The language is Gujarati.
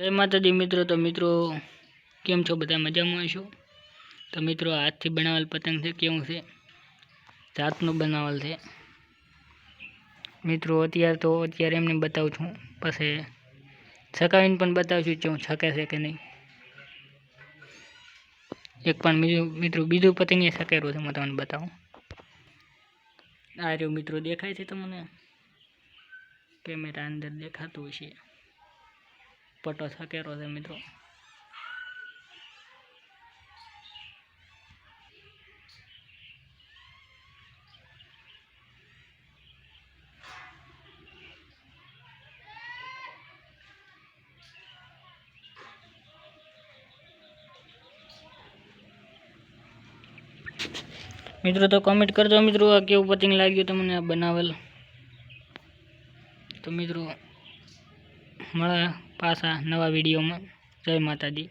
જય માતાજી, મિત્રો. તો મિત્રો, કેમ છો? બધા મજામાં છો? તો મિત્રો હાથથી બનાવેલ પતંગ છે, કેવું છે? જાતનું બનાવેલ છે. મિત્રો, અત્યારે તો અત્યારે એમને બતાવું છું. પછી છકાવીને પણ બતાવશું કે હું છકે છે કે નહીં. એક પણ બીજું, મિત્રો, બીજું પતંગ એ છકેલું છે, હું તમને બતાવું. આ રહ્યું, મિત્રો, દેખાય છે તમને? કેમેરા અંદર દેખાતું હશે. પટો થકેલો છે મિત્રો મિત્રો, તો કોમેન્ટ કરજો મિત્રો, આ કેવું પતંગ લાગ્યું તમને આ બનાવેલ. તો મિત્રો, મળે. પાછા નવા વિડીયોમાં. જય માતાજી.